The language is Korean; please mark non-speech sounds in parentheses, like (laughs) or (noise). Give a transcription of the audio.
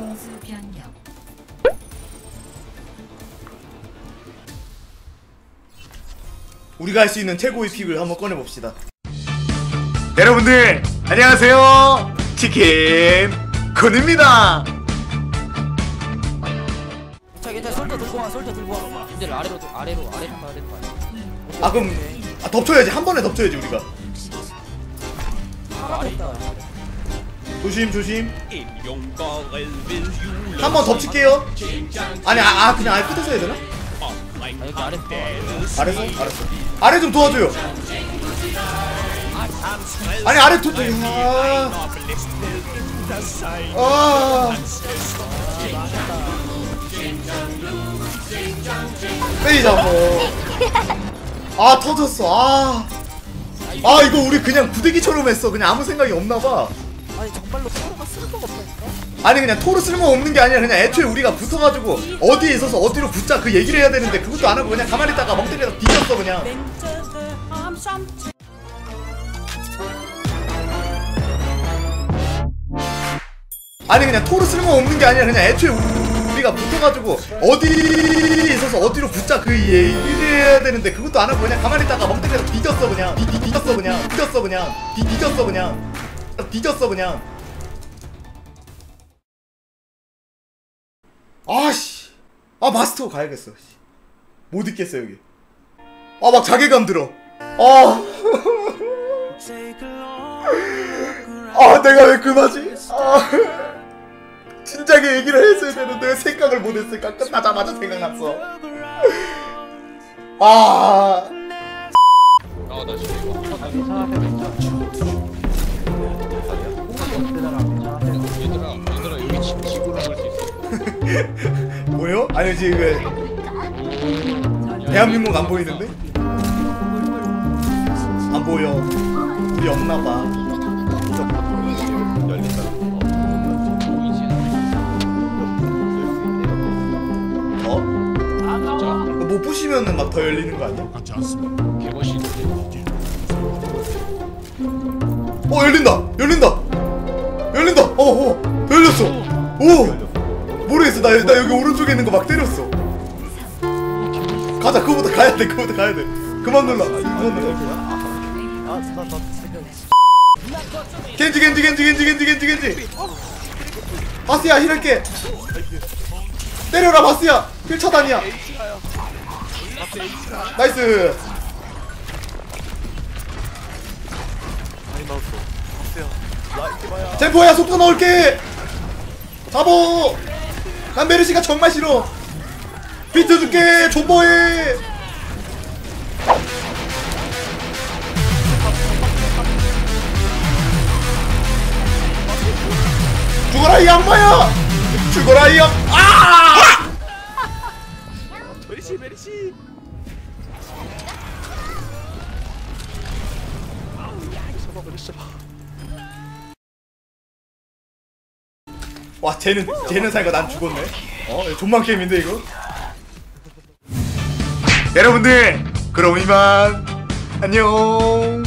공수 변경. 우리가 할 수 있는 최고의 픽을 한번 꺼내 봅시다. 여러분들 안녕하세요. 치킨 건입니다. 자 괜찮아 솔저 들고 와 솔저 들고 와 근데 아래로 아래로 아래로 가야 되는 거 아니야? 아 그럼 아, 덮쳐야지 한 번에 덮쳐야지 우리가. 아래 있다 조심 조심. 한 번 덮칠게요. 아니 아, 아 그냥 아예 끝에서 해야 되나? 아또 아래서? 알았어. 아래 좀 도와줘요. 아니 아래 도 아. 아. 빼이자고. 아 터졌어. 아. 아 이거 우리 그냥 구데기처럼 했어. 그냥 아무 생각이 없나 봐. 아니 정말로 서로가 쓸모가 없다니까? 아니 그냥 토로 쓸모 없는 게 아니라 그냥 애초에 우리가 붙어가지고 어디에 있어서 어디로 붙자 그 얘기를 해야 되는데 그것도 안 하고 그냥 가만히 있다가 멍 때려서 뒤졌어 그냥. 아니 그냥 토로 쓸모 없는 게 아니라 그냥 애초에 우- 우리가 붙어가지고 어디에 있어서 어디로 붙자 그 얘기를 해야 되는데 그것도 안 하고 그냥 가만히 있다가 멍 때려서 뒤졌어 그냥. 뒤, 뒤, 뒤졌어 그냥. 뒤졌어 그냥. 뒤, 뒤졌어 그냥 뒤졌어 그냥 아씨 아 마스터 가야겠어 씨. 못 있겠어 여기 아 막 자괴감 들어 아 아 내가 왜 그마지? 아 진작에 얘기를 했어야 되는데 왜 생각을 못했을까? 끝나자마자 생각났어. 아 아 나 지금 이거 (laughs) 뭐요? 아니 지금 대한민국 안 보이는데? 안 보여. 우리 없나봐. 어? 못 부시면은 막 더 열리는 거 아니야? 개멋있는데 어 열린다 오른쪽에 있는 거 막 때렸어. 가자 그거부터 가야 돼 그거부터 가야 돼. 그만 눌러. 그만 눌러. 겐지 겐지 겐지 겐지 겐지 겐지 겐지. 바스야 힐할게. 때려라 바스야. 힐 차단이야. 나이스. 템포야 속도 넣을게. 잡어 난 메르시가 정말 싫어. 비트 줄게 존버해. 죽어라 이 양마야! 죽어라 이 양.. 아! 메리시 메리시. 잡아버려 잡 와 쟤는 쟤는 살고 난 죽었네. 어 존만 게임인데 이거? 여러분들 그럼 이만. 안녕